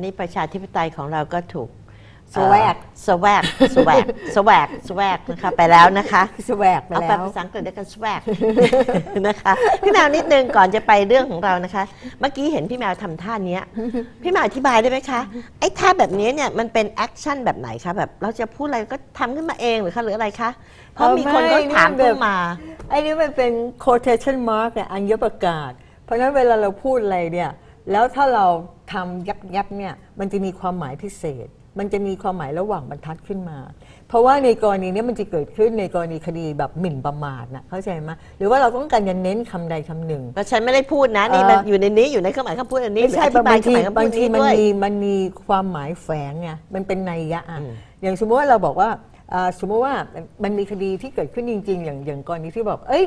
ตอนนี้ประชาธิปไตยของเราก็ถูกสแวกสแวกสแวกสแวกสแวกนะคะไปแล้วนะคะสแวกไปเอาแล้แปลวภาษาอังกฤษด้วยกัน swag นะคะพี่แมวนิดนึงก่อนจะไปเรื่องของเรานะคะ เมื่อกี้เห็นพี่แมวทำท่าเนี้ยพี่แมวอธิบายได้ไหมคะไอ้ท่าแบบนี้เนี่ยมันเป็นแอคชั่นแบบไหนคะแบบเราจะพูดอะไรก็ทำขึ้นมาเองหรือคะหรืออะไรคะเพราะเออมีคนก็ไม่ถามนี่มันขึ้แบบนมาไอ้นี่มันเป็น quotation mark เนี่ยอัญญประกาศ เพราะฉะนั้นเวลาเราพูดอะไรเนี่ย แล้วถ้าเราทำยับยับๆเนี่ยมันจะมีความหมายพิเศษ มันจะมีความหมายระหว่างบรรทัดขึ้นมา เพราะว่าในกรณีเนี้มันจะเกิดขึ้นในกรณีคดีแบบหมิ่นประมาทนะเข้าใจไหมหรือว่าเราต้องการจะเน้นคำใดคำหนึ่งแต่ฉันไม่ได้พูดนะนี่เออมันอยู่ในนี้อยู่ในเครื่องหมายคำพูดอันนี้ไม่ใช่หรืออธิบายบางทีเครื่องหมายคำพูบาดงทีนี้มันด้วย มีมันมีความหมายแฝงไงมันเป็นนัยยะอะอย่างสมมติว่าเราบอกว่าอ่าสมมติว่ามันมีคดีที่เกิดขึ้นจริง ๆ อย่างอย่างกรณีที่บอกเอ้ย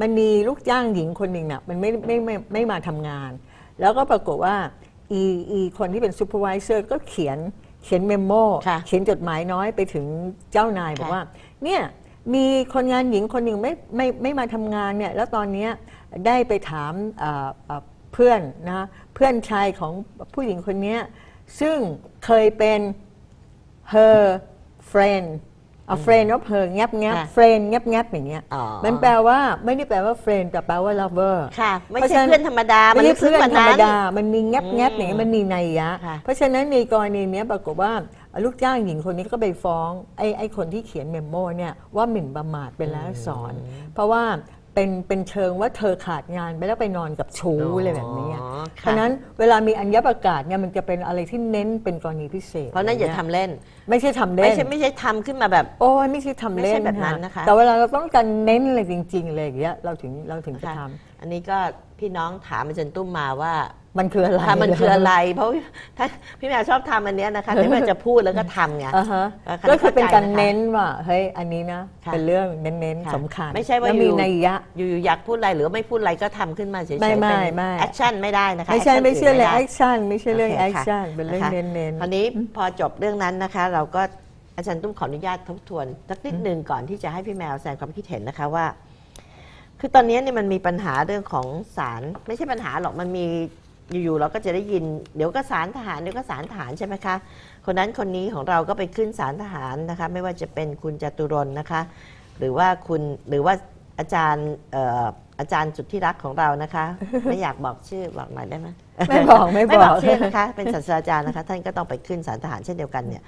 มันมีลูกจ้างหญิงคนหนึ่งน่ะมันไม่ไม่ไม่ไม่มาทำงาน แล้วก็ปรากฏว่าอีอีคนที่เป็นซูเปอร์วิเซอร์ก็เขียนเขียนเมมโมค่ะเขียนจดหมายน้อยไปถึงเจ้านายบอกค่ะว่า เนี่ยมีคนงานหญิงคนหนึ่งไม่ไม่ไม่มาทำงานเนี่ยแล้วตอนเนี้ยได้ไปถามอ่าอ่าเพื่อนนะเพื่อนชายของผู้หญิงคนเนี้ยซึ่งเคยเป็น her friend a friend of her งับงับค่ะ friend งับงับอย่างเงี้ยอ๋อมันแปลว่าไม่ได้แปลว่า friend แต่แปลว่า lover ค่ะไม่เพราะใช่ฉะนั้นเพื่อนธรรมดาไม่ใช่ลึกซึ้เพื่งอนกว่าธรรมนั้นดา มันมีแงบแงบอืมอย่างนี้มันมีนัยยะค่ะเพราะฉะนั้นในกรณีเนี้ยปรากฏว่าลูกจ้างหญิงคนนี้ก็ไปฟ้องไอ้ไอ้คนที่เขียนเมมโมเนี่ยว่าหมิ่นประมาทเป็นแล้วสอน เพราะว่า เป็นเป็นเชิงว่าเธอขาดงานไปแล้วไปนอนกับชู้อะไรแบบนี้อ๋อเพค่ะ ราะฉะนั้นเวลามีอัญญประกาศเนี่ยมันจะเป็นอะไรที่เน้นเป็นกรณีพิเศษเพราะนั้นอย่าทำเล่น ไม่ใช่ทำเล่ไม่น ใช่ไม่ใช่ทำขึ้นมาแบบ โอ้ยไม่ใช่ทำเล่นไม่ใช่แบบนั้นนะคะ แต่เวลาเราต้องการเน้นอะไรจริงๆเลยอย่างเงี้ยเราถึงเราถึงจะค่ะทอันนี้ก็พี่น้องถามอาจารย์ตุ้มมาว่าำ มันคืออะไรถ้ามันคืออะไร เพราะถ้าพี่แมวชอบทำอันเนี้ยนะคะแต่ว่าจะพูดแล้วก็ทำไงอ่าฮะแล้วก็คือเป็นการเข้าใจนะคะเน้นว่าเฮ้ยอันนี้นะค่ะเป็นเรื่องเน้นค่ะ ๆสำคัญไม่ใช่ว่าแล้วมีอยู่ นัยยะ อยู่ๆอยากพูดอะไรหรือไม่พูดอะไรก็ทำขึ้นมาเฉยๆไม่ไม่เป็นไม่ แอคชั่นไม่ได้นะคะ ไม่ใช่ action ไม่ใช่อื่นเรื่องด้แอคชั่นไม่ใช่เรื่องโอแอเคคค่ะชั่นเป็นเรื่องนะคะเน้นคราวนี้พอจบเรื่องนั้นนะคะ เราก็อาจารย์ตุ้มขออนุญาตทบทวนสักนิดหนึ่งก่อนที่จะให้พี่แมวแสดงความคิดเห็นนะคะว่า คือตอนนี้เนี่ยมันมีปัญหาเรื่องของสารไม่ใช่ปัญหาหรอกมันมี อยู่ๆเราก็จะได้ยินเดี๋ยวก็สารทหารเดี๋ยวก็สารทหารใช่ไหมคะคนนั้นคนนี้ของเราก็ไปขึ้นสารทหารนะคะ ไม่ว่าจะเป็นคุณจตุรนต์นะคะ หรือว่าคุณหรือว่าอาจารย์เอ่ออาจารย์จุดที่รักของเรานะคะ ไม่อยากบอกชื่อบอกหน่อยได้ไหมๆไม่บอกไม่ไม่บบออกกชื่อนะคะ เป็นศาสตราจารย์นะคะ ท่านก็ต้องไปขึ้นศาลทหารเช่นเดียวกันเนี่ย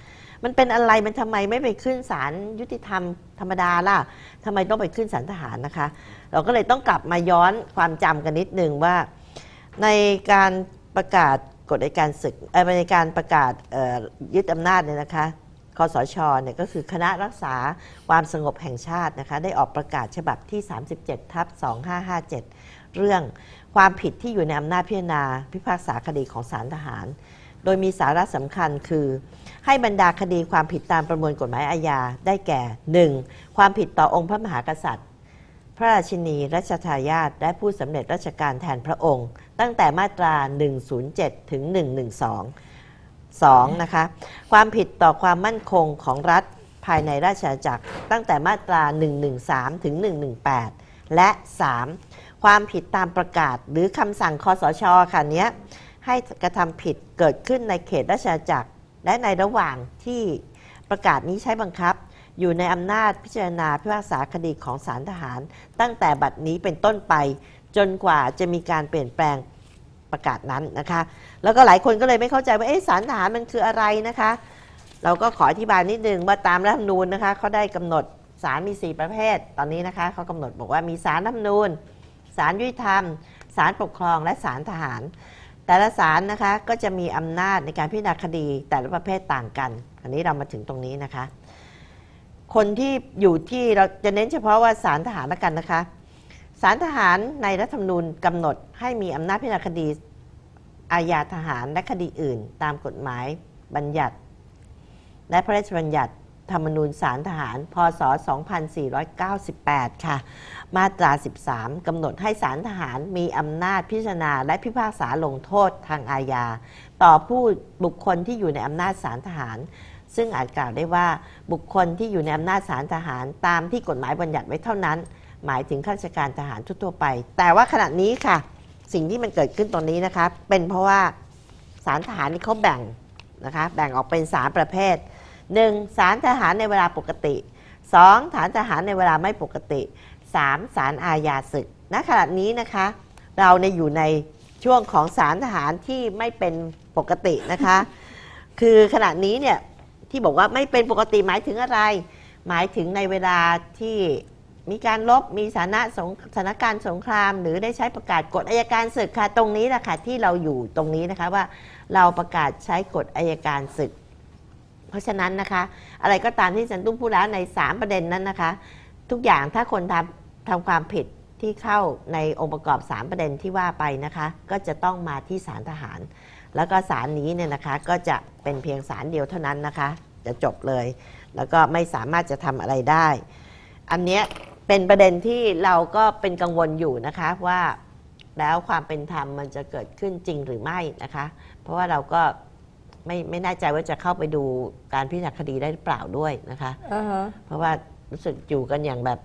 มันเป็นอะไรมันทำไมไม่ไปขึ้นศาลยุติธรรมธรรมดาล่ะทำไมต้องไปขึ้นศาลทหารนะคะ เราก็เลยต้องกลับมาย้อนความจำกันนิดนึงว่า ในการประกาศกฎอัยการศึกในการประกาศยึดอำนาจเนี่ยนะคะคอสชเนี่ยก็คือคณะรักษาความสงบแห่งชาตินะคะได้ออกประกาศฉบับที่ 37ทับ2557 เรื่องความผิดที่อยู่ในอำนาจพิจารณา พิพากษาคดีของศาลทหาร โดยมีสาระสำคัญคือ ให้บรรดาคดีความผิดตามประมวลกฎหมายอาญาได้แก่ 1. ความผิดต่อองค์พระมหากษัตริย์ ระราชินีรัชทายาทและผู้สำเร็จราชการแทนพระองค์ ตั้งแต่มาตรา 107 ถึง 112 2. นะคะ ความผิดต่อความมั่นคงของรัฐภายในราชอาณาจักร ตั้งแต่มาตรา 113 ถึง 118 และ 3. ความผิดตามประกาศหรือคำสั่งคอสชค่ะเนี้ยให้กระทำผิดเกิดขึ้นในเขตราชอาณาจักร และในระหว่างที่ประกาศนี้ใช้บังคับ อยู่ในอำนาจพิจารณาพิพากษาคดีของศาลทหาร ตั้งแต่บัดนี้เป็นต้นไป จนกว่าจะมีการเปลี่ยนแปลงประกาศนั้นนะคะ แล้วก็หลายคนก็เลยไม่เข้าใจว่าเอ๊ะศาลทหารมันคืออะไรนะคะ เราก็ขออธิบายนิดนึงว่าตามรัฐธรรมนูญนะคะเขาได้กำหนดศาลมี 4 ประเภท ตอนนี้นะคะเขากำหนดบอกว่ามีศาลรัฐธรรมนูญศาลยุติธรรมศาลปกครองและศาลทหาร แต่ละศาลนะคะก็จะมีอำนาจในการพิจารณาคดีแต่ละประเภทต่างกัน อันนี้เรามาถึงตรงนี้นะคะ คนที่อยู่ที่เราจะเน้นเฉพาะว่าศาลทหารละกันนะคะศาลทหารในรัฐธรรมนูญกำหนดให้มีอำนาจพิจารณาคดีอาญาทหารและคดีอื่น ตามกฎหมายบัญญัติ และพระราชบัญญัติธรรมนูญศาลทหาร พศ 2498 ค่ะ มาตรา 13 กำหนดให้ศาลทหารมีอำนาจพิจารณา และพิพากษาลงโทษทางอาญา ต่อผู้บุคคลที่อยู่ในอำนาจศาลทหาร ซึ่งอาจกล่าวได้ว่าบุคคลที่อยู่ในอำนาจศาลทหารตามที่กฎหมายบัญญัติไว้เท่านั้น หมายถึงข้าราชการทหารทั่วไป แต่ว่าขณะนี้ค่ะ สิ่งที่มันเกิดขึ้นตรงนี้นะคะ เป็นเพราะว่าสารทหารนี่เขาแบ่งนะคะแบ่งออกเป็นสามประเภท 1. สารทหารในเวลาปกติ 2. ฐานทหารในเวลาไม่ปกติ 3. สารอาญาศึกณขณะนี้นะคะ เราในอยู่ในช่วงของสารทหารที่ไม่เป็นปกตินะคะ คือขณะนี้เนี่ย ที่บอกว่าไม่เป็นปกติหมายถึงอะไร หมายถึงในเวลาที่มีการลบมีสถานะสถานการณ์สงคราม หรือได้ใช้ประกาศกฎอายการศึกค่ะตรงนี้แหละค่ะที่เราอยู่ตรงนี้นะคะว่าเราประกาศใช้กฎอายการศึก เพราะฉะนั้นนะคะ อะไรก็ตามที่ฉันตุ้มพูดแล้วใน 3 ประเด็นนั้นนะคะ ทุกอย่างถ้าคนทำทำความผิดที่เข้าในองค์ประกอบ 3 ประเด็นที่ว่าไปนะคะ ก็จะต้องมาที่ศาลทหาร แล้วก็ศาลนี้เนี่ยนะคะก็จะเป็นเพียงศาลเดียวเท่านั้นนะคะ จะจบเลย แล้วก็ไม่สามารถจะทำอะไรได้ อันเนี้ยเป็นประเด็นที่เราก็เป็นกังวลอยู่นะคะว่าแล้วความเป็นธรรมมันจะเกิดขึ้นจริงหรือไม่นะคะ เพราะว่าเราก็ไม่ไม่แน่ใจว่าจะเข้าไปดูการพิจารณาคดีได้หรือเปล่าด้วยนะคะ อ่าฮะ เพราะว่ารู้สึกอยู่กันอย่างแบบ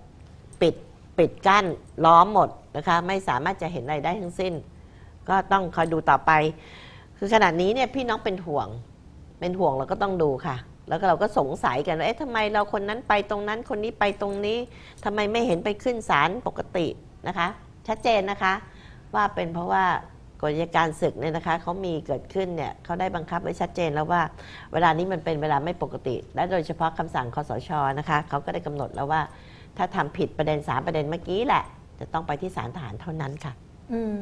ปิดปิดกั้นล้อมหมดนะคะ ไม่สามารถจะเห็นอะไรได้ทั้งสิ้น ก็ต้องคอยดูต่อไป คือขนาดนี้เนี่ยพี่น้องเป็นห่วง เป็นห่วงเราก็ต้องดูค่ะ แล้วก็เราก็สงสัยกันว่าเอ๊ะทำไมเราคนนั้นไปตรงนั้นคนนี้ไปตรงนี้ทำไมไม่เห็นไปขึ้นศาลปกตินะคะ ชัดเจนนะคะ ว่าเป็นเพราะว่ากฎอัยการศึกเนี่ยนะคะเขามีเกิดขึ้นเนี่ยเขาได้บังคับไว้ชัดเจนแล้วว่า เวลานี้มันเป็นเวลาไม่ปกติ และโดยเฉพาะคำสั่งคอสชนะคะเขาก็ได้กำหนดแล้วว่า ถ้าทำผิดประเด็นสามประเด็นเมื่อกี้แหละ จะต้องไปที่ศาลทหารเท่านั้นค่ะ อืม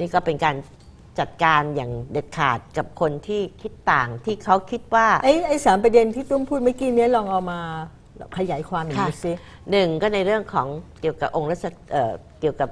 นี่ก็เป็นการ จัดการอย่างเด็ดขาดกับคนที่คิดต่างที่เขาคิดว่า ไอ้ไอ้สามประเด็นที่ตุ้มพูดเมื่อกี้เนี้ยลองเอามาขยายความหน่อยค่ะดูสิ หนึ่งก็ในเรื่องของเกี่ยวกับองค์รัชเอ่อเกี่ยวกับ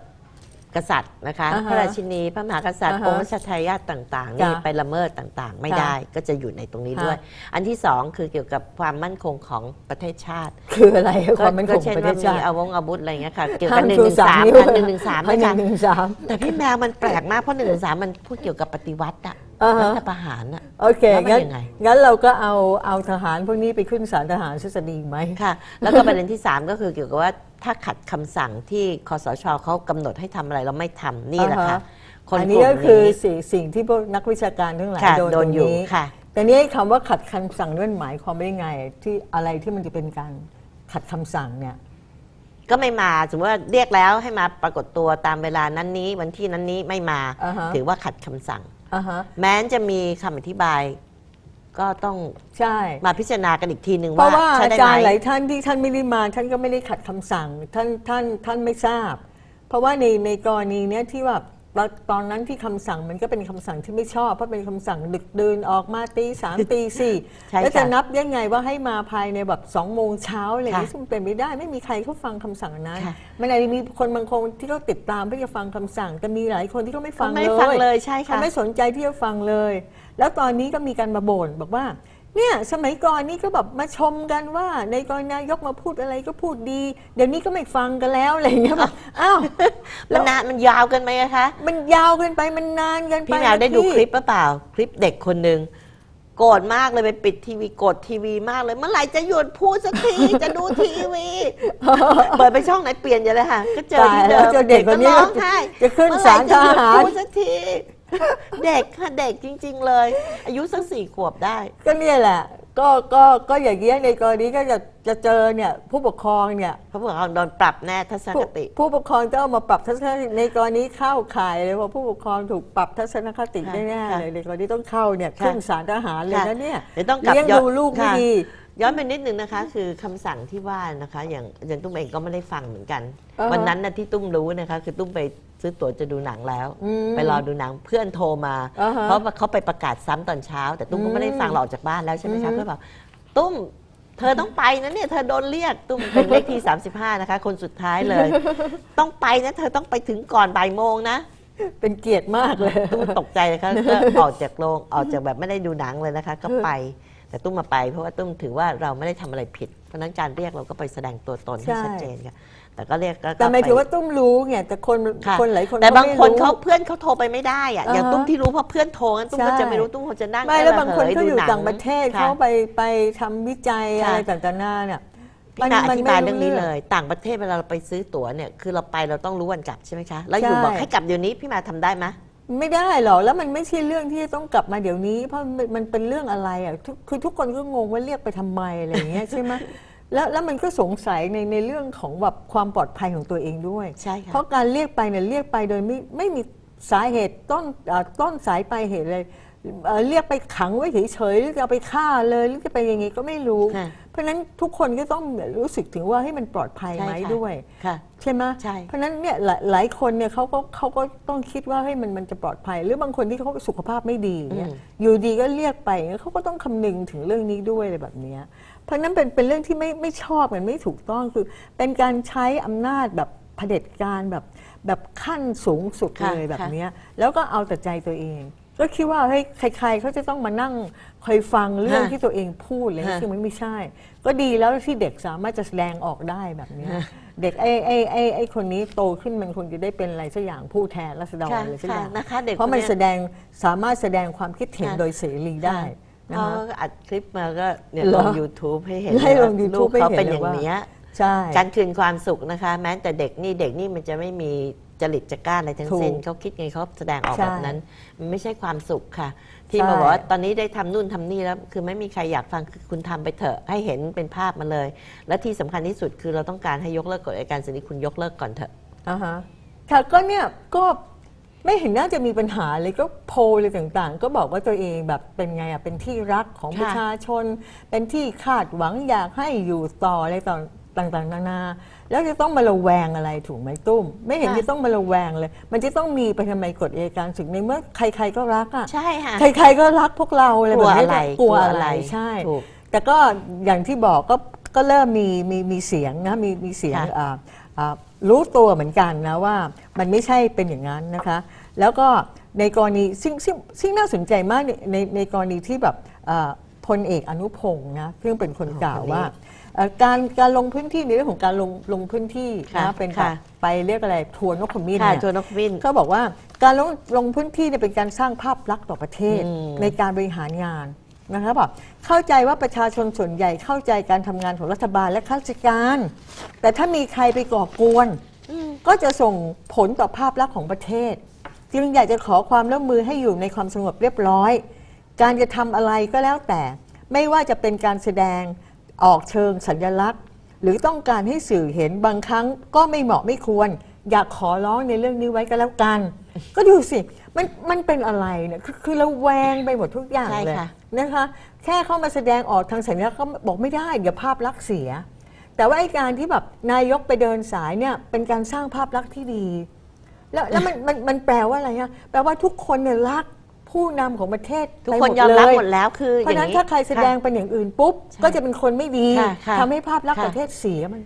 กษัตริย์นะคะอ่าฮะพระราชินีพระมหากษัตริย์อ่าฮะองค์รัชทายาทต่างๆนี่จ้ะไปละเมิดต่างๆ ไม่ค่ะได้ก็จะอยู่ในตรงนี้ค่ะด้วย อันที่สองคือเกี่ยวกับความมั่นคงของประเทศชาติ คืออะไรความมั่นคก็งเช่นประเทว่าศมีชาติอาวงอาวุธอะไรอย่างเงี้ยค่ะเกี่ยวห้ากับมหนึ่งชูหนึ่งสามสามนิ้วหนึ่งหนึ่งสามให้นะหนึ่คะงหนึ่งสามแต่พี่แมวมันแปลกมากเพราะหนึ่งหนึ่งสามมันพูดเกี่ยวกับปฏิวัติอะอ่าฮะรัฐประหารอะโอเคแล้วมันงั้นยังไงงั้นเราก็เอาเอาทหารพวกนี้ไปขึ้นศาลทหารซะจะดีไหมค่ะ แล้วก็ประเด็นที่ 3 ก็คือเกี่ยวกับว่า ถ้าขัดคำสั่งที่คอสชเขากำหนดให้ทำอะไรเราไม่ทำนี่แหละค่ะอ่าฮะคนอันกนี้ลุ่มก็คือนี้สิ่งสิ่งที่พวกนักวิชาการทั้งหลายค่ะโดนโดตรนงอยู่นี้ค่ะ แต่นี้คำว่าขัดคำสั่งนั่นหมายความว่ายังไง ที่อะไรที่มันจะเป็นการขัดคำสั่งเนี่ย ก็ไม่มาสมมติว่าเรียกแล้วให้มาปรากฏตัวตามเวลานั้นนี้วันที่นั้นนี้ไม่มา อ่าฮะ ถือว่าขัดคำสั่ง อ่าฮะ แม้จะมีคำอธิบาย ก็ต้องใช่ มาพิจารณากันอีกทีหนึ่งเพราะว่าใช้อาได้จารย์ไหหม ลายท่านที่ท่านไม่ได้มาท่านก็ไม่ได้ขัดคำสั่งท่านท่านท่านไม่ทราบ เพราะว่าในในกรณีเนี้ยที่ว่า ตอนตอนนั้นที่คำสั่งมันก็เป็นคำสั่งที่ไม่ชอบเพราะเป็นคำสั่งดึกดื่นออกมาตีสามตีสี่ใช่แล้วจะค่ะนับยังไงว่าให้มาภายในแบบสองโมงเช้าอะไรอย่างนี้ค่ะซึ่งเป็นไม่ได้ไม่มีใครเขาฟังคำสั่งนั้นค่ะ มันอาจจะมีคนบางคนที่เขาติดตามเพื่อจะฟังคำสั่ง แต่มีหลายคนที่เขาไม่ฟังไม่เลยฟังเลยใช่เขาค่ะไม่สนใจที่จะฟังเลย แล้วตอนนี้ก็มีการมาบ่นบอกว่า เนี่ยสมัยก่อนนี่ก็แบบมาชมกันว่า ในกรณีนายกมาพูดอะไรก็พูดดี เดี๋ยวนี้ก็ไม่ฟังกันแล้วอะไรอย่างเงี้ยแบบอ้าวมันนานมันยาวเกันไหมอะคะ มันยาวเกินไปมันนานเกินไปพี่แมวได้ดูพี่คลิปหรือเปล่า คลิปเด็กคนหนึ่งโกรธมากเลยไปปิดทีวีกดทีวีมากเลย เมื่อไหร่จะหยุดพูดสักที จะดูทีวีเปิดไปช่องไหนเปลี่ยนอย่าเลยค่ะ ก็เจอที่เดิตายแล้วมเจอเด็กคนนี้ร้องไห้จะขึ้นเมื่อไหร่ศาลจะหยุดทหารพูดสักที เด็กค่ะเด็กจริง ๆ เลย อายุสักสี่ขวบได้ ก็เนี่ยแหละ ก็ก็ก็อย่างเงี้ยในกรณีก็จะจะเจอเนี่ยผู้ปกครองเนี่ยเพราะพวกเขาโดนปรับแน่ทัศนผู้คติ ผู้ปกครองจะเอามาปรับทัศนคติในกรณีเข้าข่ายเลยว่าผู้ปกครองถูกปรับทัศนคติค่ะแน่ค่ะๆเลยในกรณีต้องเข้าเนี่ยค่ะขึ้นศาลทหารเลยค่ะนะเนี่ยเดี๋ยวต้องกลับเลี้ยงย้อนดูลูกไม่ค่ะ ดี ย้อนไปนิดนึงนะคะ คือคำสั่งที่ว่านะคะ อย่างอาจารย์ตุ้มเองก็ไม่ได้ฟังเหมือนกันอ่าฮะ วันนั้นนะที่ตุ้มรู้นะคะคือตุ้มไปซื้อตั๋วจะดูหนังแล้วอืมไปรอดูหนังเพื่อนโทรมาอ่าฮะเพราะว่าเขาไปประกาศซ้ำตอนเช้า แต่ตุ้มก็ไม่ได้ฟังหรอกจากบ้านแล้วใช่ไหมคะอืมเพื่อนบอกตุ้มเธอต้องไปนะเนี่ยเธอโดนเรียกตุ้มเป็นเลขที่ 35 นะคะ คนสุดท้ายเลย ต้องไปนะเธอต้องไปถึงก่อนบ่ายโมงนะ เป็นเกียรติมากเลยตุ้มตกใจนะคะก็ออกจากโรงออกจากแบบไม่ได้ดูหนังเลยนะคะ ก็ไปแต่ตุ้มมาไปเพราะว่าตุ้มถือว่าเราไม่ได้ทำอะไรผิดเพราะฉะนั้นการเรียกเราก็ไปแสดงตัวตนให้ใช่ชัดเจนค่ะ แต่ก็เรียกก็แต่หมายถึงไปว่าตุ้มรู้ไงแต่คนค่ะคนหลายคนแต่บางคนไม่รู้เขาเพื่อนเขาโทรไปไม่ได้อะอย่างอ่าฮะตุ้มที่รู้เพราะเพื่อนโทรงั้นตุ้มก็ใช่ จะไม่รู้ตุ้มคงจะนั่งไม่แล้วบางคนระหเขาอยู่ดูหต่างประเทศค่ะเขาไป ไปทำวิจัยค่ะ อะไรต่างๆนานาเนี่ยพี่นาอมันธิบายไม่รู้เรื่องนี้เรื่องเลยต่างประเทศเวลาเราไปซื้อตั๋วเนี่ยคือเราไปเราต้องรู้วันกลับใช่ไหมคะแล้วอยู่ใช่ บอกให้กลับเดี๋ยวนี้พี่มาทำได้ไหม ไม่ได้หรอกแล้วมันไม่ใช่เรื่องที่จะต้องกลับมาเดี๋ยวนี้ เพราะมันมันเป็นเรื่องอะไรอะทุกคือทุกคนก็งงว่าเรียกไปทำไมอะไรอย่างเงี้ยใช่ไหม แล้วแล้วมันก็สงสัยในในเรื่องของแบบความปลอดภัยของตัวเองด้วย ใช่ค่ะเพราะการเรียกไปเนี่ยเรียกไปโดยไม่ไม่มีสาเหตุต้นเอ่อต้นสายปลายเหตุเลยเอ่อเรียกไปขังไว้เฉยๆหรือจะเอาไปฆ่าเลยหรือจะไปยังไงก็ไม่รู้ ค่ะ เพราะฉะนั้นทุกคนก็ต้องรู้สึกถึงว่าให้มันปลอดภัยไหมใช่ค่ะ ด้วย ค่ะ ใช่ไหมใช่ เพราะฉะนั้นเนี่ยหลายหลายคนเนี่ยเขาก็เขาก็ต้องคิดว่าให้ยมันมันจะปลอดภัย หรือบางคนที่เขาสุขภาพไม่ดีเนี่ยอืมอยู่ดีก็เรียกไปเขาก็ต้องคำนึงถึงเรื่องนี้ด้วยอะไรแบบเนี้ย เพราะฉะนั้นเป็นเป็นเรื่องที่ไม่ไม่ชอบมันไม่ถูกต้องคือ เป็นการใช้อำนาจแบบเผด็จการแบบแบบขั้นสูงสุดค่ะเลยแบบค่ะ เนี้ยแล้วก็เอาแต่ใจตัวเอง ก็คิดว่าเฮ้ยใคร ๆเขาจะต้องมานั่งคอยฟังเรื่องที่ตัวเองพูดเลยฮะ ซึ่งมันไม่ใช่ ก็ดีแล้วที่เด็กสามารถจะแสดงออกได้แบบเนี้ยเด็กไอ้ไอ้ไอ้ไอ้คนนี้โตขึ้นมันคงจะได้เป็นอะไรสักอย่างผู้แทนรัษฎรค่ะอะไรสักอย่างค่ะนะคะเด็กเพราะมันคนเนี้ยแสดงสามารถแสดงความคิดเห็นค่ะโดยเสรีได้นะ เขาคะ อัดคลิปมาก็เนี่ยเหรลอง YouTube ให้เห็นให้ลงว่า YouTube ลูกเขาให้เห็นเป็นเลยอย่างว่าเนี้ยใช่การคืนความสุขนะคะ แม้แต่เด็กนี่เด็กนี่มันจะไม่มีจริตจักร้านอะไรทั้งสิ้นถูกเขาคิดไงเขาแสดงออกใช่แบบนั้น มันไม่ใช่ความสุขค่ะ ที่ใช่มาบอกว่าตอนนี้ได้ทำนู่นทำนี่แล้ว คือไม่มีใครอยากฟังคือคุณทำไปเถอะให้เห็นเป็นภาพมาเลย และที่สำคัญที่สุดคือเราต้องการให้ยกเลิกกฎอัยการสิทธิคุณยกเลิกก่อนเถอะอ่าฮะค่ะก็เนี่ยก็ ไม่เห็นน่าจะมีปัญหาเลยก็โพลเลยต่างๆ ก็บอกว่าตัวเองแบบเป็นไงอะเป็นที่รักของค่ะประชาชน เป็นที่คาดหวังอยากให้อยู่ต่ออะไรต่อต่างๆ นานา แล้วจะต้องมาระแวงอะไรถูกไหมตุ้ม ไม่เห็นค่ะจะต้องมาระแวงเลย มันจะต้องมีไปทำไมกฎเอยการศึกในเมื่อใคร ๆก็รักอะใช่ค่ะใครๆก็รักพวกเราอะไรกแบลัวบนี้อะไรกลัวกลัวอะอะไรไรใช่ถูกแต่ก็อย่างที่บอกก็ก็เริ่มมีมีมีเสียงนะมีมีเสียงค่ะอ่าอ่ารู้ตัวเหมือนกันนะว่ามันไม่ใช่เป็นอย่างนั้นนะคะ แล้วก็ในกรณีซึ่งซึ่งซึ่งน่าสนใจมากในในในกรณีที่แบบอ่าพลเอกอนุพงศ์นะซึ่งเป็นคนกล่าวว่าเอ่อการการลงพื้นที่ในเรื่องของการลงลงพื้นที่ค่ะนะเป็นแบบค่ะ ไปเรียกอะไรทัวร์นกขมิ้นค่ะเนี่ยตัวนกวินเขาบอกว่าการลงลงพื้นที่เนี่ยเป็นการสร้างภาพลักษณ์ต่อประเทศอืมในการบริหารงานนะคะบอกเข้าใจว่าประชาชนส่วนใหญ่เข้าใจการทำงานของรัฐบาลและข้าราชการ แต่ถ้ามีใครไปก่อกวน ก็จะส่งผลต่อภาพลักษณ์ของประเทศ จึงอยากจะขอความร่วมมือให้อยู่ในความสงบเรียบร้อย การจะทำอะไรก็แล้วแต่ ไม่ว่าจะเป็นการแสดงออกเชิงสัญลักษณ์ หรือต้องการให้สื่อเห็นบางครั้งก็ไม่เหมาะไม่ควร อยากขอร้องในเรื่องนี้ไว้ก็แล้วกัน ก็ดูสิมันมันเป็นอะไรเนี่ยคือคือระแวงไปหมดทุกอย่างใช่เลยค่ะ นะคะ แค่เข้ามาแสดงออกทางสัญลักษณ์ก็บอกไม่ได้เดี๋ยวภาพลักษณ์เสีย แต่ว่าไอ้การที่แบบนายกไปเดินสายเนี่ยเป็นการสร้างภาพลักษณ์ที่ดี แล้วแล้วมันมันมันแปลว่าอะไรฮะแปลว่าทุกคนเนี่ยรักผู้นำของประเทศทุกไปคนยอมรับเลหมดแล้วคือเพราะฉะนั้นอย่งถ้าใครแสดงเป็นอย่างอื่นปุ๊บใช่ก็จะเป็นคนไม่ดีค่ะค่ะทำให้ภาพลักษณ์ค่ะ ประเทศเสียมัน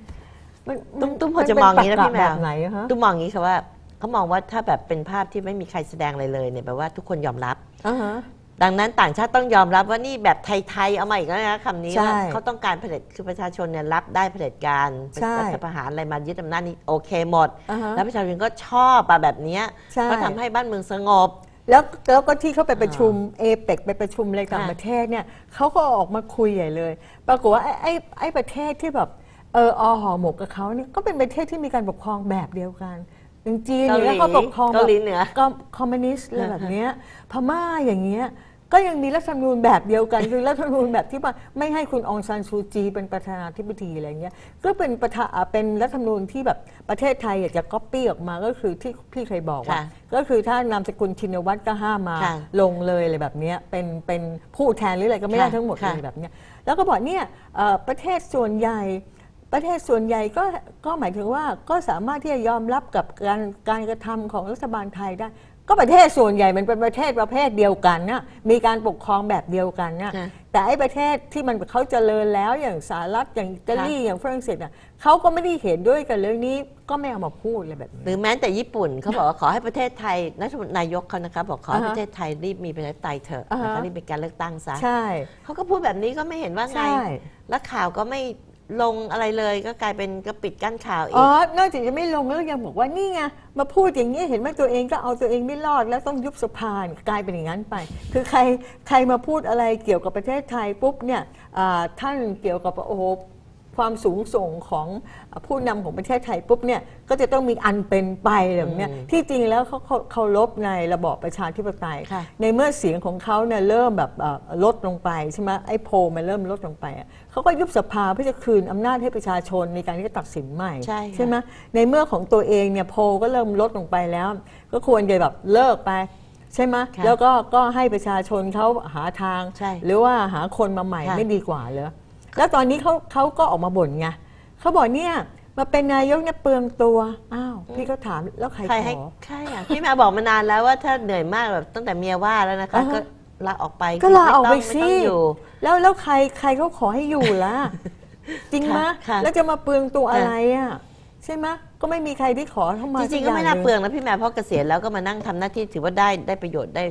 มันตุ้มตุ้มพมัอจะมองอย่างนี้นะเป็พี่แมแบวบไหนอะฮะตุ้มมองอย่างนี้ค่ะว่าเขามองว่าถ้าแบบเป็นภาพที่ไม่มีใครแสดงอะไรเลยเนี่ยแปลว่าทุกคนยอมรับ อ่าฮะ ดังนั้นต่างชาติต้องยอมรับว่านี่แบบไทยๆเอามาอีกแล้วนะคำนี้ใช่ว่าเขาต้องการเผด็จคือประชาชนเนี่ยรับได้เผด็จการใช่รัฐประหารอะไรมายึดอำนาจนี่โอเคหมดอ่าฮะแล้วประชาชนก็ชอบอะแบบเนี้ยใช่ก็ทำให้บ้านเมืองสงบแล้วแล้วก็ที่เขาไปประชุมเอเปกไปประชุมอะไรต่างค่ะประเทศเนี่ยเขาก็ออกมาคุยใหญ่เลย ปรากฏว่าไอ้ไอ้ไอ้ประเทศที่แบบเอออห่อหมกกับเขาเนี่ยก็เป็นประเทศที่มีการปกครองแบบเดียวกันอย่างจีนเนี่ยเขาปกครองแบบเกาหลีเหนือก็คอมมิวนิสต์อะไรแบบเนี้ยพม่าอย่างเงี้ย ก็ยังมีรัฐธรรมนูญแบบเดียวกัน คือรัฐธรรมนูญแบบที่ว่าไม่ให้คุณองซานซูจี เป็นประธานาธิบดีอะไรเงี้ยก็เป็นประธาอ่าเป็นรัฐธรรมนูญที่แบบประเทศไทยอยากจะก๊อปปี้ออกมาก็คือที่พี่เคยบอกว่า ค่ะก็คือถ้านามสกุลชินวัตรก็ห้ามมาค่ะลงเลยอะไรแบบเนี้ยเป็นเป็นผู้แทนหรืออะไรก็ไม่ได้ค่ะทั้งหมดค่ะเลยแบบเนี้ยแล้วก็บอกเนี่ยเอ่อประเทศส่วนใหญ่ ประเทศส่วนใหญ่ก็ก็หมายถึงว่าก็สามารถที่จะยอมรับกับการการกระทำของรัฐบาลไทยได้ ก็ประเทศส่วนใหญ่มันเป็นประเทศประเภทเดียวกันนะมีการปกครองแบบเดียวกันนะค่ะแต่ไอ้ประเทศที่มันเขาเจริญแล้วอย่างสหรัฐอย่างอิตาลีค่ะ อย่างฝรั่งเศสอะเขาก็ไม่ได้เห็นด้วยกับเรื่องนี้ก็ไม่เอามาพูดอะไรแบบนี้หรือแม้แต่ญี่ปุ่นเขาบอกว่าขอให้ประเทศไทยนักนายกเขานะคะบอกขอให้อ่าฮะประเทศไทยรีบมีประชาธิปไตยเถอะอ่าฮะนะคะรีบเป็นการเลือกตั้งซะใช่ เขาก็พูดแบบนี้ก็ไม่เห็นว่าไง ใช่ แล้วข่าวก็ไม่ ลงอะไรเลยก็กลายเป็นก็ปิดกั้นข่าวอีอ๋ก อ นอกจากจะไม่ลงแล้วยังบอกว่านี่ไงมาพูดอย่างนี้เห็นว่าตัวเองก็เอาตัวเองไม่รอดแล้วต้องยุบสภาเนี่ยกลายเป็นอย่างนั้นไป คือใครใครมาพูดอะไรเกี่ยวกับประเทศไทยปุ๊บเนี่ยอ่าท่านเกี่ยวกับโอ้โหความสูงส่งของผู้นำของประเทศไทยปุ๊บเนี่ยก็จะต้องมีอันเป็นไปแบบเนี้ยที่จริงแล้วเขาเขาเคารพในระบอบประชาธิปไตย ค่ะ ในเมื่อเสียงของเขาเนี่ยเริ่มแบบเอ่อลดลงไปใช่ไหมไอ้โพลมันเริ่มลดลงไปอะ เขาก็ยุบสภาเพื่อจะคืนอำนาจให้ประชาชนในการที่จะตัดสินใหม่ใช่ค่ะ ไหมในเมื่อของตัวเองเนี่ยโพลก็เริ่มลดลงไปแล้ว ก็ควรจะแบบเลิกไป ใช่ไหมค่ะแล้วก็ก็ให้ประชาชนเขาหาทาง ใช่หรือว่าหาคนมาใหม่ค่ะไม่ดีกว่าเหรอแล้วตอนนี้เขาเขาก็ออกมาบ่นไงเขาบอกเนี่ยมาเป็นนายกเนี่ยเปลืองตัวอ้าวพี่ก็ถามแล้วใครใครขให้อ ใช่อะพี่แม่บอกมานานแล้วว่าถ้าเหนื่อยมากแบบตั้งแต่เมียว่าแล้วนะคะ อ่าฮะก็ลาออกไปก็ลาออกไปม่สิต้งม่ต้องอยู่ แล้วแล้วใครใครเขาขอให้อยู่ล่ะ จริงไหมค่ะค่ะ แล้วจะมาเปลืองตัวค่ะอะไรอะใช่ไหมก็ไม่มีใครที่ขอเข้ามาจริงๆ ก็ไม่น่าเปลืองนะพี่แม่เพราะเกษียณแล้วก็มานั่งทำหน้าที่ถือว่าได้ได้ประโยชน์ได้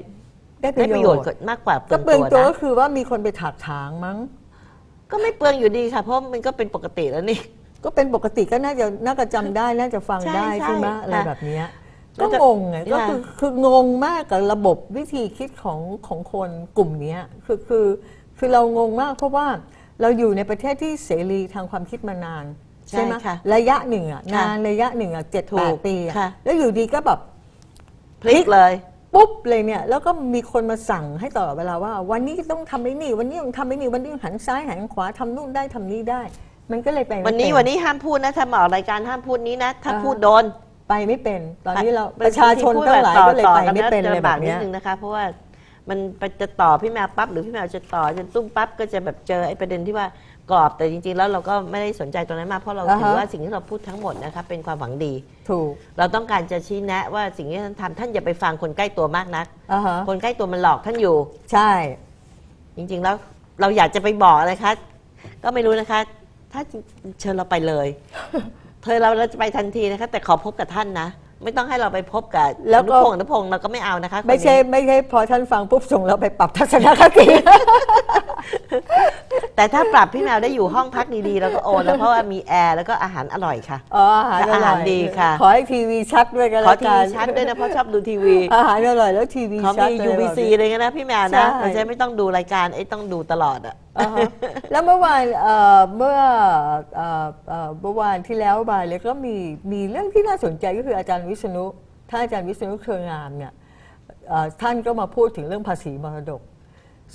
ได้ปได้ระประโยโยชชน์น์มากกว่าเปลืก็องเปลืองตัตัววก็นะคือว่ามีคนไปถากถางมั้ง ก็ไม่เปลืองอยู่ดีค่ะ เพราะมันก็เป็นปกติแล้วนี่ ก็เป็นปกติก็น่าจะน่าจะจำได้น่าจะฟังใช่ได้ใช่ใช่ไหมอะไรค่ะแบบเนี้ยแล้ก็วจะงงไงก็ค่ะคือคืองงมากกับระบบวิธีคิดของของคนกลุ่มเนี้ยคือคือ คือเรางงมากเพราะว่าเราอยู่ในประเทศที่เสรีทางความคิดมานานใช่ไหมค่ะระยะหนึ่งอะค่ะนานระยะหนึ่งอะเจ็ดถูแปกดปีอะค่ะแล้วอยู่ดีก็แบบพลิกเลยปุ๊บเลยเนี่ยแล้วก็มีคนมาสั่งให้ตลอดเวลาว่า วันนี้ต้องทำไอ้นี่วันนี้ต้องทำไอ้นี่วันนี้ต้องหันซ้ายหันขวาทำนู่นได้ทำนี่ได้ มันก็เลยไปไม่วันนี้เป็วันนี้ห้ามพูดนะถ้ามาออกรายการห้ามพูดนี้นะ ถ้าอ่าพูดโดนไปไม่เป็น ตอนนี้เราบงประชาชนทีพูดทั้งหลายแบบก็เลยต่อไปๆกัไม่เป็นจะเลยแบลำบากบนิดเนี้ยนึงนะคะเพราะว่า มันไปจะต่อพี่แมวปั๊บหรือพี่แมวจะต่อจนตุ้มปั๊บก็จะแบบเจอไอ้ประเด็นที่ว่ากรอบแต่จริงๆ แล้วเราก็ไม่ได้สนใจตรงนั้นมากเพราะเราอ่าฮะถือว่าสิ่งที่เราพูดทั้งหมดนะคะเป็นความหวังดีถูกเราต้องการจะชี้แนะว่าสิ่งที่ท่านทำท่านอย่าไปฟังคนใกล้ตัวมากนักอ่าฮะคนใกล้ตัวมันหลอกท่านอยู่ ใช่ จริงๆแล้วเราอยากจะไปบอกอะไรคะก็ไม่รู้นะคะ ถ้าเชิญเราไปเลย เธอเราเราจะไปทันทีนะคะ แต่ขอพบกับท่านนะ ไม่ต้องให้เราไปพบกับแล้วอนุก็พงศ์อนุพงศ์เราก็ไม่เอานะคะคนนี้ ไม่ใช่ไม่ใช่พอท่านฟังปุ๊บส่งเราไปปรับทัศนคติ แต่ถ้าปรับพี่แมวได้อยู่ห้องพักดีๆ แล้วก็โอนแล้วเพราะว่ามีแอร์แล้วก็อาหารอร่อยค่ะ อ๋ออาหารออาร่หาอรยดีค่ะ ขอให้ทีวีชัดด้วยกันขอแล้วทีกัวีนชัดด้วยนะเพราะชอบดูทีวีอาหารอร่อยแล้วทีวีเขาชัดมีเลย UBC แบบนี้เลยนะพี่แมวใช่นะเราจะไม่ต้องดูรายการไอ้ต้องดูตลอดอะ อ่าฮะแล้วเมื่อวานเอ่อเมื่อเอ่อเอ่อเมื่อวานที่แล้วบ่ายเลยก็มีมีเรื่องที่น่าสนใจก็คืออาจารย์วิษณุท่านอาจารย์วิษณุเครืองามเนี่ยเอ่อท่านก็มาพูดถึงเรื่องภาษีมรดก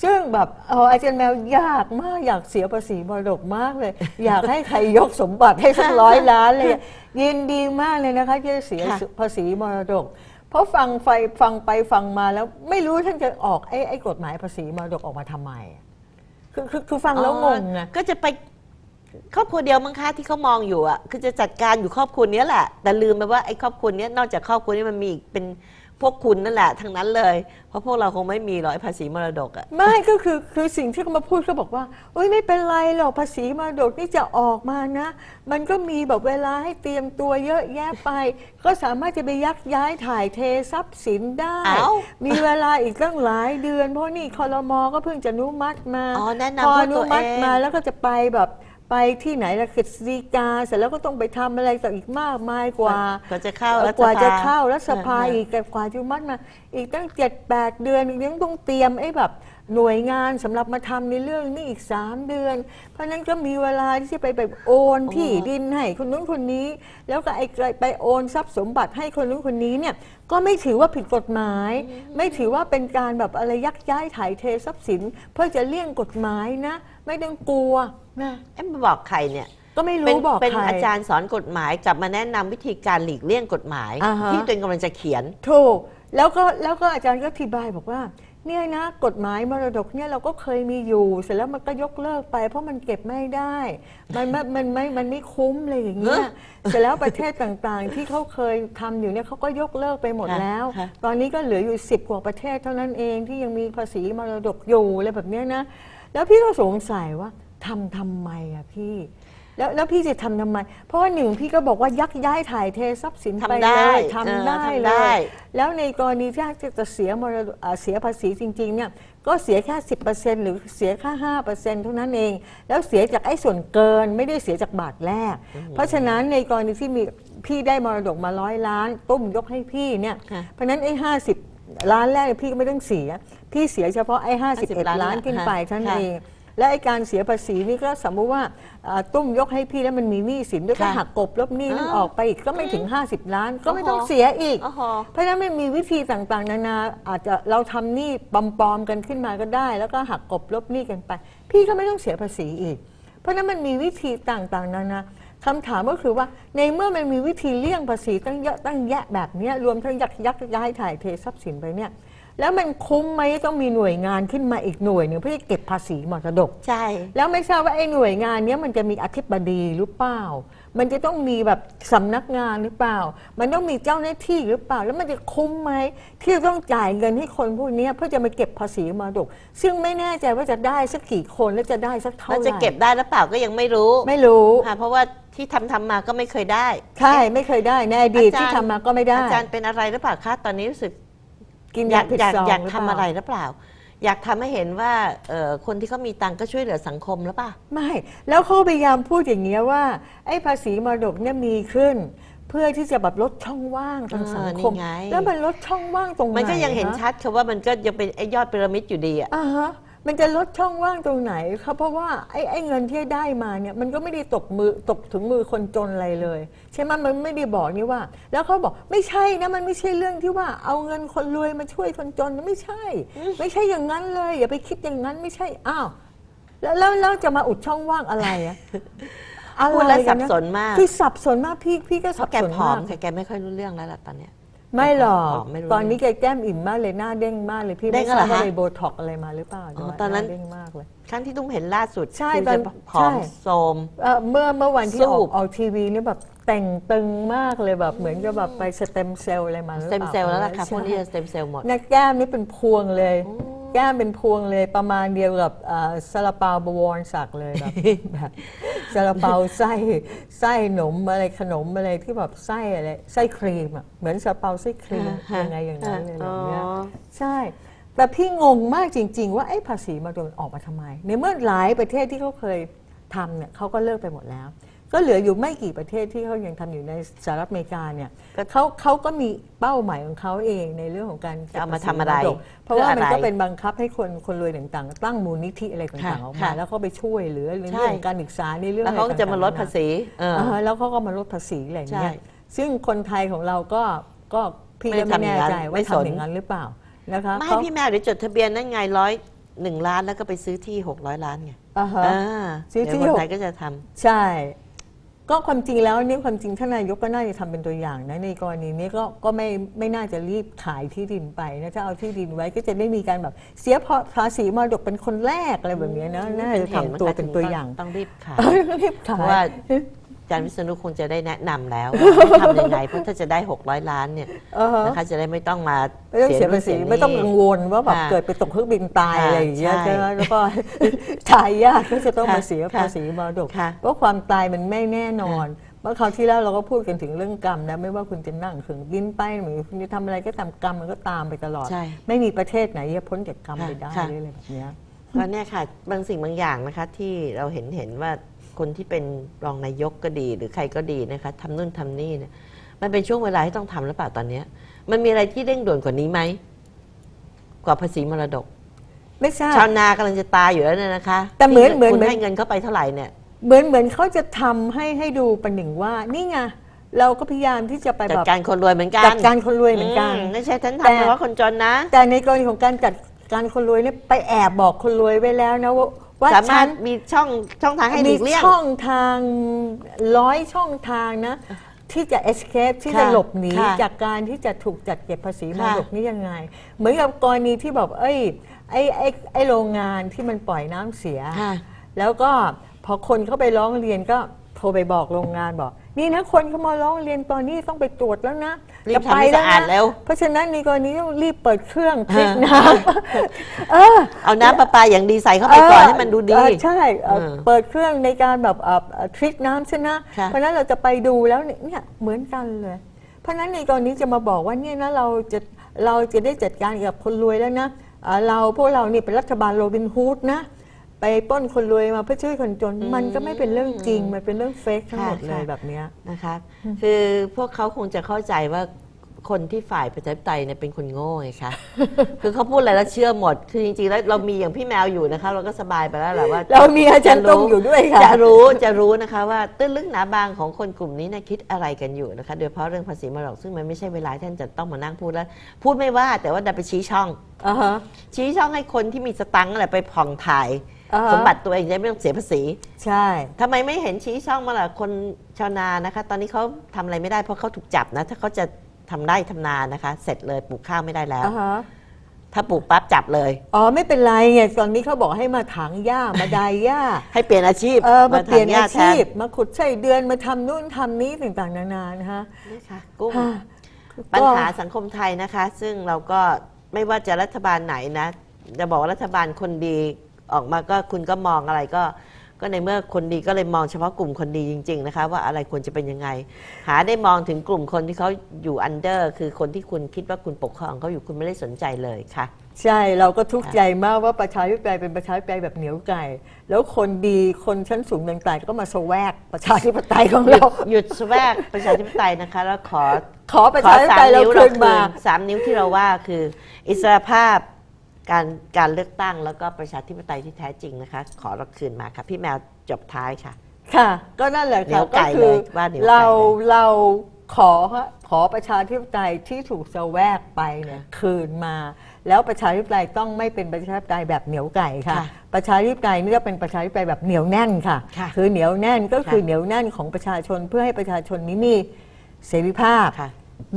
ซึ่งแบบเอ่ออาจารย์แมวยากมากอยากเสียภาษีมรดกมากเลย อยากให้ใครยกสมบัติให้สักร้อยล้านเลยยินดีมากเลยนะคะที่จะเสียค่ะ ภาษีมรดก เพราะฟังไฟฟังไปฟังมาแล้วไม่รู้ท่านจะออกไอ้ไอ้กฎหมายภาษีมรดกออกมาทำไมคือคือคือฟังแล้วงงไง ก็จะไปครอบครัวเดียวมั้งคะที่เขามองอยู่อะคือจะจัดการอยู่ครอบครัวเนี้ยแหละ แต่ลืมไปว่าไอ้ครอบครัวเนี้ยนอกจากครอบครัวนี้มันมีอีกเป็น พวกคุณนั่นแหละทั้งนั้นเลย เพราะพวกเราคงไม่มีหรอกไอ้ภาษีมรดกอะไม่ก็คือคือสิ่งที่เขามาพูดเขาบอกว่าโอ้ยไม่เป็นไรหรอกภาษีมรดกนี่จะออกมานะ มันก็มีแบบเวลาให้เตรียมตัวเยอะแยะไป ก็สามารถจะไปยักย้ายถ่ายเททรัพย์สินได้ เอ้ามีเวลาอีกตั้งหลายเดือน เพราะนี่คอรมอก็เพิ่งจะอนุมัติมาอ๋อแนะพอนำพวอกนุตัวมัเอติงมาแล้วก็จะไปแบบ ไปที่ไหนละกฤษฎีกาเสร็จแล้วก็ต้องไปทำอะไรต่ออีกมากมายกว่ากว่าจะเข้ารัฐสภกว่าจะเข้ารัฐสภาเอีกกว่าจะมัดมา อีกตั้งเจ็ดแปดเดือนอีกยังต้องเตรียมไอ้แบบ หน่วยงานสำหรับมาทำในเรื่องนี้อีกสามเดือน เพราะฉะนั้นก็มีเวลาที่จะไปแบบโอนที่ดินให้คนนู้นคนนี้ แล้วก็ไอ้ไปโอนทรัพย์สมบัติให้คนนู้นคนนี้เนี่ยก็ไม่ถือว่าผิดกฎหมาย ไม่ถือว่าเป็นการแบบอะไรยักย้ายถ่ายเททรัพย์สิน เพื่อจะเลี่ยงกฎหมายนะ ไม่ต้องกลัวนะเอ๊ะมาบอกใครเนี่ยก็ไม่เป็นรู้บอกเป็นใคร อาจารย์สอนกฎหมายกลับมาแนะนำวิธีการหลีกเลี่ยงกฎหมาย อ่าฮะ ที่ตัวเองกำลังจะเขียน ถูกแล้วก็แล้วก็อาจารย์ก็อธิบายบอกว่า เนี่ยนะกฎหมายมรดกเนี่ยเราก็เคยมีอยู่ เสร็จแล้วมันก็ยกเลิกไป เพราะมันเก็บไม่ได้ มันมันมันไม่มันไม่คุ้มเลยอย่างเงี้ยฮะเสร็จแล้วประเทศต่างๆ ที่เขาเคยทำอยู่เนี่ยเขาก็ยกเลิกไปหมดค่ะแล้วค่ะตอนนี้ก็เหลืออยู่สิบกว่าประเทศเท่านั้นเองที่ยังมีภาษีมรดกอยู่อะไรแบบเนี้ยนะ แล้วพี่ก็สงสัยว่าทำทำไมอะพี่ แล้วแล้วพี่จะทำทำไม เพราะว่าหนึ่งพี่ก็บอกว่ายักย้ายถ่ายเททรัพย์สินไปทำได้เลยทำเออได้ทำเลได้ ย แล้วในกรณีที่จะเสียมรดกอ่าเสียภาษีจริงๆเนี่ยก็เสียแค่ 10%หรือเสียแค่5%เท่านั้นเอง แล้วเสียจากไอ้ส่วนเกินไม่ได้เสียจากบาทแรก เพราะฉะนั้นในกรณีที่มีพี่ได้มรดกมาร้อยล้าน ตุ้มยกให้พี่เนี่ยค่ะเพราะฉะนั้นไอ้50ล้านแรกพี่ก็ไม่ต้องเสีย พี่เสียเฉพาะไอ้50 51ล้านขึ้นไปค่ะเท่านั้นค่ะ เอง และไอ้การเสียภาษีนี่ก็สมมติว่าเอ่อตุ้มยกให้พี่แล้วมันมีหนี้สินด้วยก็ค่ะหักกบลบหนี้นั่นอ้าวออกไปอีกก็ไม่ถึง 50 ล้าน ก็ไม่โอ้โหต้องเสียอีกโอ้โหเพราะฉะนั้นมันมีวิธีต่างๆ นานาอาจจะเราทำหนี้ปลอมๆกันขึ้นมาก็ได้ แล้วก็หักกบลบหนี้กันไป พี่ก็ไม่ต้องเสียภาษีอีก เพราะฉะนั้นมันมีวิธีต่างๆ นานาคำถามก็คือว่าในเมื่อมันมีวิธีเลี่ยงภาษีตั้งเยอะตั้งแยะแบบเนี้ยรวมทั้งยักยักย้ายถ่ายเททรัพย์สินไปเนี่ย แล้วมันคุ้มไหมต้องมีหน่วยงานขึ้นมาอีกหน่วยหนึ่งเพื่อจะเก็บภาษีมรดก ใช่ แล้วไม่ทราบว่าไอ้หน่วยงานเนี้ยมันจะมีอธิบดีหรือเปล่า มันจะต้องมีแบบสำนักงานหรือเปล่า มันต้องมีเจ้าหน้าที่หรือเปล่า แล้วมันจะคุ้มไหมที่จะต้องจ่ายเงินให้คนพวกเนี้ยเพื่อจะมาเก็บภาษีมรดก ซึ่งไม่แน่ใจว่าจะได้สักกี่คนและจะได้สักเท่าแล้วไหร่จะเก็บได้หรือเปล่าก็ยังไม่รู้ไม่รู้ค่ะเพราะว่าที่ทำทำมาก็ไม่เคยได้ ใช่ไม่เคยได้ในอดีตอาจารย์ที่ทำมาก็ไม่ได้ อาจารย์เป็นอะไรหรือเปล่าคะตอนนี้รู้สึก กินอยายากผิดอยากซองอยากหเปทำล่อะไรหรือเปล่า อยากทำให้เห็นว่าเอ่อคนที่เขามีตังค์ก็ช่วยเหลือสังคมหรือเปล่า ไม่ แล้วเขาพยายามพูดอย่างเงี้ยว่า ไอ้ภาษีมรดกเนี่ยมีขึ้น เพื่อที่จะแบบลดช่องว่างทางสังคม เออนี่ไง แล้วมันลดช่องว่างตรงไหนมันก็ยังเห็นคะชัดค่ะว่ามันก็ยังเป็นไอ้ยอดพีระมิดอยู่ดีอะอ่าฮะ มันจะลดช่องว่างตรงไหนครับเพราะว่าไอ้ไอ้เงินที่ได้มาเนี่ยมันก็ไม่ได้ตกมือตกถึงมือคนจนอะไรเลย ใช่ไหมมันไม่ได้บอกนี่ว่า แล้วเขาบอกไม่ใช่นะมันไม่ใช่เรื่องที่ว่าเอาเงินคนรวยมาช่วยคนจนไม่ใช่ ไม่ใช่อย่างนั้นเลย อย่าไปคิดอย่างนั้นไม่ใช่อ้าวแล้วแล้วแล้วจะมาอุดช่องว่างอะไรอะอะไรพูดแล้วกัสับนะสนมาก คือสับสนมากพี่พี่ก็เพสับราะแกสนผอมามกค่ะแกไม่ค่อยรู้เรื่องแล้วล่ะตอนเนี้ย ไม่หรอกผอมไม่รู้ ตอนนี้แกแก้มอิ่มมากเลยหน้าเด้งมากเลยพี่เด้ไม่งทราบเหรอว่าคะไปโบท็อกอะไรมาหรือเปล่าอ๋อหาตอนนั้น หาเด้งมากเลย ครั้งที่ตุ้มเห็นล่าสุดใช่คือตอนจะผอมใช่โซมเอ่อเมื่อเมื่อวันที่สูออบกออกทีวีนี่แบบ แต่งตึงมากเลยแบบเหมือนกับแบบไปสเต็มเซลล์อะไรมาหรือสเปเต็มล่าเซลล์แล้วล่ะค่ะพใช่วกนี้จะสเต็มเซลล์หมดหน้าแก้มนี่เป็นพวงเลยแก้มเป็นพวงเลยประมาณเดียวกับเอ่อซาลาเปาบวรศักดิ์เลยแบบแบบซาลาเปาไส้ไส้หนมอะไรขนมอะไรที่แบบไส้อะไรไส้ครีมอะเหมือนซาลาเปาไส้ครีมฮะยังไงอย่างนั้นเลยแบบเนี้ยอ๋อใช่แต่พี่งงมากจริง ๆ ว่าไอ้ภาษีมาโดนออกมาทำไม ในเมื่อหลายประเทศที่เขาเคยทำเนี่ยเขาก็เลิกไปหมดแล้ว ก็เหลืออยู่ไม่กี่ประเทศที่เขายังทำอยู่ในสหรัฐอเมริกาเนี่ยก็เขาเขาก็มีเป้าหมายของเขาเองในเรื่องของการก็บเอามาภษีทำอะไรดกเพราะว่ามันเพื่ออะไรก็เป็นบังคับให้คนคนรวยต่างๆ ตั้งมูลนิธิอะไรต่างค่ะๆออกมาค่ะแล้วเขาไปช่วยเหลือในใช่เรื่องการศึกษาในเรื่องแล้วเขาก็จะมาลดภาษีเอออ่าฮะแล้วเขาก็มาลดภาษีอะไรอย่างเงี้ยใช่ซึ่งคนไทยของเราก็ก็พี่ไม่ก็ทำไม่อย่างแน่นั้นใจว่าไม่สนทำอย่างนั้นหรือเปล่านะคะไม่เขาพี่แมวเดี๋ยวจดทะเบียนนั่นไงร้อยหนึ่งล้านแล้วก็ไปซื้อที่หกร้อยล้านไงอ่าฮะอ่าซื้อที่เดี๋ยวคนหกไทยก็จะทำใช่ ก็ความจริงแล้วเนี่ยความจริงท่านนายกก็น่าจะทำเป็นตัวอย่างนะในกรณีนี้ก็ก็ไม่ไม่น่าจะรีบขายที่ดินไปนะถ้าเอาที่ดินไว้ก็จะไม่มีการแบบเสียภาษีมรดกเป็นคนแรกอะไรแบบเนี้ยนะน่าจะทำตัวเป็นตัวอย่างต้องรีบขายเออรีบเพขายราะว่า อาจารย์วิษณุคงจะได้แนะนำแล้วว่าทำยังไงเพราะถ้าจะได้ 600 ล้านเนี่ยเออฮะนะคะจะได้ไม่ต้องมาไม่ต้องเสียภาษีนู่นไม่ต้องกังวลว่าแบบค่ะเกิดไปตกเครื่องบินตายค่ะอะไรอย่างเงี้ยใช่ใช่ไหมแล้วก็ทายาทก็จะต้องมาค่ะเสียค่ะภาษีมรดก ค่ะ เพราะความตายมันไม่แน่นอน เมื่อคราวที่แล้วเราก็พูดกันถึงเรื่องกรรมนะ ไม่ว่าคุณจะนั่งเครื่องบินไปหรือคุณจะทำอะไรก็ตามกรรมมันก็ตามไปตลอด ใช่ไม่มีประเทศไหนจะพ้นจากกรรมไปได้ค่ะ เลยอะไรแบบเนี้ย ก็เนี่ยค่ะบางสิ่งบางอย่างนะคะที่เราเห็นเห็นว่า คนที่เป็นรองนายกก็ดี หรือใครก็ดีนะคะทำนู่นทำนี่เนี่ยมันเป็นช่วงเวลาที่ต้องทำหรือเปล่าตอนเนี้ย มันมีอะไรที่เร่งด่วนกว่านี้ไหมกว่าภาษีมรดก ไม่ทราบชาวนากำลังจะตายอยู่แล้วเนี่ยนะคะแต่เหมือนที่เหมือนคุณเหมือน ให้เงินเข้าไปเท่าไหร่เนี่ย เหมือนเหมือนเขาจะทำให้ให้ดูประหนึ่งว่า นี่ไงเราก็พยายามที่จะไปจัแบดบการคนรวยเหมือนกันจัดการคนรวยเหมือนกัน มไม่ใช่ฉันแต่ ทำเฉพาะคนจนนะ แต่ในกรณีของการจัดการคนรวยเนี่ยไปแอบบอกคนรวยไว้แล้วนะว่า ว่าสามารฉัถนมีช่องช่องทางให้หมีลีกเลี่ยง ช่องทางร้อยช่องทางนะ ที่จะ escape ที่จะค่ะหลบหนีค่ะจากการที่จะถูกจัดเก็บภาษีมรค่ะดกนี่ยังไง เหมือนกับกรณีที่แบบเอ้ยไอ้ไอ้ไอ้โรงงานที่มันปล่อยน้ำเสีย ค่ะ แล้วก็พอคนเข้าไปร้องเรียนก็ โทรไปบอกโรงงานบอก นี่นะคนเขามาร้องเรียนตอนนี้ต้องไปตรวจแล้วนะรีบจะทำให้สะอาดนะเร็วเพราะฉะนั้นในกรณีต้องรีบเปิดเครื่องพลิกฮะน้ำเออ เอาน้ำประปาอย่างดีใส่เข้าไปก่อนให้มันดูดี เออใช่เอ่อเออเปิดเครื่องในการแบบเอ่อเอ่อทริกน้ำใช่ไหมค่ะ เพราะฉะนั้นเราจะไปดูแล้วเนี่ยเนี่ยเหมือนกันเลย เพราะฉะนั้นในกรณีจะมาบอกว่าเนี่ยนะเราจะเราจะได้จัดการกับคนรวยแล้วนะเอ่อเราพวกเรานี่เป็นรัฐบาลโรบินฮูดนะ ไปปล้นคนรวยมาเพื่อช่วยคนจน มันก็ไม่เป็นเรื่องจริง มันเป็นเรื่องเฟกทั้งหมดเลยค่ะแบบเนี้ยนะคะคือพวกเขาคงจะเข้าใจว่าคนที่ฝ่ายประชาธิปไตยเนี่ยเป็นคนโง่ไงคะคือเขาพูดอะไรแล้วเชื่อหมด คือจริงๆแล้วเรามีอย่างพี่แมวอยู่นะคะ เราก็สบายไปแล้วแหละว่า เรามีอาจารย์ตุ้มอยู่ด้วยค่ะ จะรู้จะรู้นะคะว่าตื้นลึกหนาบางของคนกลุ่มนี้เนี่ยคิดอะไรกันอยู่นะคะ โดยเฉพาะเรื่องภาษีมรดกซึ่งมันไม่ใช่เวลาที่ท่านจะต้องมานั่งพูดแล้ว พูดไม่ว่าแต่ว่าดันไปชี้ช่องอ่าฮะชี้ช่องให้คนที่มีสตังค์อะไรไปผ่องถ่าย อ่าฮะ สมบัติตัวเองจะได้ไม่ต้องเสียภาษีใช่ ทำไมไม่เห็นชี้ช่องมาล่ะคนชาวนานะคะ ตอนนี้เขาทำอะไรไม่ได้เพราะเขาถูกจับนะ ถ้าเขาจะทำไร่ทำนานะคะ เสร็จเลยปลูกข้าวไม่ได้แล้ว อ่าฮะ ถ้าปลูกปั๊บจับเลย อ๋อไม่เป็นไรไงตอนนี้เขาบอกให้มาถางหญ้ามาดายหญ้า ให้เปลี่ยนอาชีพเออมาเปลี่ยนทำหอาแทชีพ มาขุดไส้เดือนมาทำนู่นทำนี้ต่างๆ นานานะคะนี่ค่ะกุ้งค่ะปัญหาสังคมไทยนะคะ ซึ่งเราก็ไม่ว่าจะรัฐบาลไหนนะ จะบอกว่ารัฐบาลคนดี ออกมาก็คุณก็มองอะไรก็ ก็ในเมื่อคนดีก็เลยมองเฉพาะกลุ่มคนดีจริง ๆ นะคะ ว่าอะไรควรจะเป็นยังไง หาได้มองถึงกลุ่มคนที่เขาอยู่อันเดอร์คือคนที่คุณคิดว่าคุณปกครองเขาอยู่คุณไม่ได้สนใจเลยค่ะ ใช่เราก็ทุกข์ใจมากว่าประชาธิปไตยเป็นประชาธิปไตยแบบเหนียวไก่แล้วคนดีคนชั้นสูงต่างๆก็มาสแวกประชาธิปไตยของหยุดเรา หยุดสแวกประชาธิปไตยนะคะ แล้วขอขอประชาธิปไตยเราคืนมาสามนิ้วที่เราว่าคือ อิสรภาพ การการเลือกตั้งแล้วก็ประชาธิปไตยที่แท้จริงนะคะ ขอเราคืนมาค่ะ พี่แมวจบท้ายค่ะ ค่ะ ก็นั่นแหละเหนีค่ะยวก็ไก่คืเลยว่าเหนียวไก่เราเลยเราขอขอประชาธิปไตยที่ถูกสแวกไปเนี่ยคืนมา แล้วประชาธิปไตยต้องไม่เป็นประชาธิปไตยแบบเหนียวไก่ค่ะ ค่ะประชาธิปไตยนี่ก็เป็นประชาธิปไตยแบบเหนียวแน่นค่ะค่ะคือเหนียวแน่นก็คือค่ะ เหนียวแน่นของประชาชนเพื่อให้ประชาชนนี้มีเสรีภาพ ค่ะ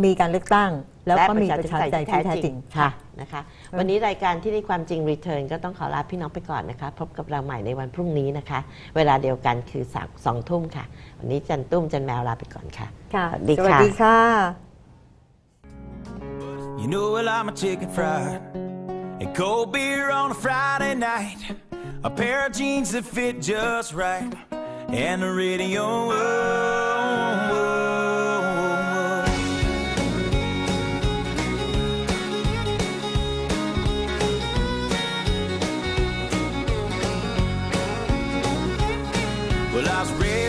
มีการเลือกตั้ง แล้วและก็ปมีระชาปธิระปชาไตธิยปไตยที่ที่แท้แท้จจริริงงค่ะนะคะวันนี้รายการที่ในความจริงรีเทิร์นก็ต้องขอลาพี่น้องไปก่อนนะคะ พบกับเราใหม่ในวันพรุ่งนี้นะคะ เวลาเดียวกันคือสสองทุ่มค่ะ วันนี้จันตุ้มจันแมวลาไปก่อนค่ะค่ะสวัสดีสวัสค่ะดีค่ะ You know I like my chicken fried and cold beer on a Friday night. A pair of jeans that fit just right, and the radio.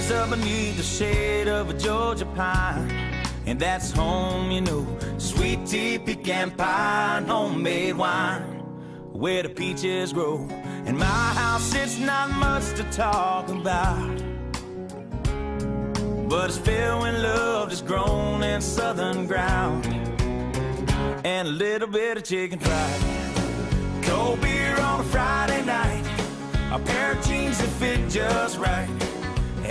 Raised up the shade of a Georgia pine. And that's home, you know. Sweet tea, pecan pie, and homemade wine. Where the peaches grow. In my house, it's not much to talk about. But it's filled with love that's grown in southern ground. And a little bit of chicken fried. Cold beer on a Friday night. A pair of jeans that fit just right.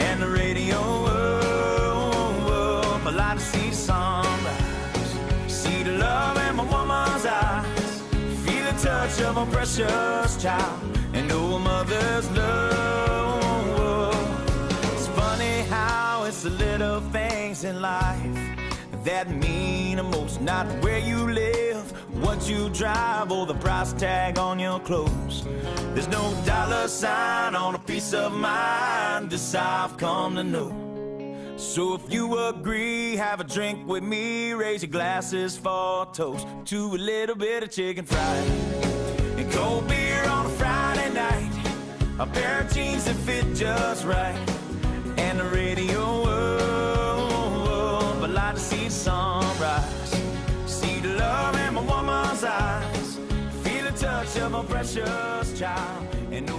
And the radio up. I like to see sunrise. See the love in my woman's eyes. Feel the touch of a precious child. And a mother's love. It's funny how it's the little things in life that mean the most. Not where you live, what you drive, or the price tag on your clothes. There's no dollar sign on a piece of mind. This I've come to know. So if you agree, have a drink with me. Raise your glasses for a toast to a little bit of chicken fried and cold beer on a Friday night. A pair of jeans that fit just right, and the radio. Precious child, and know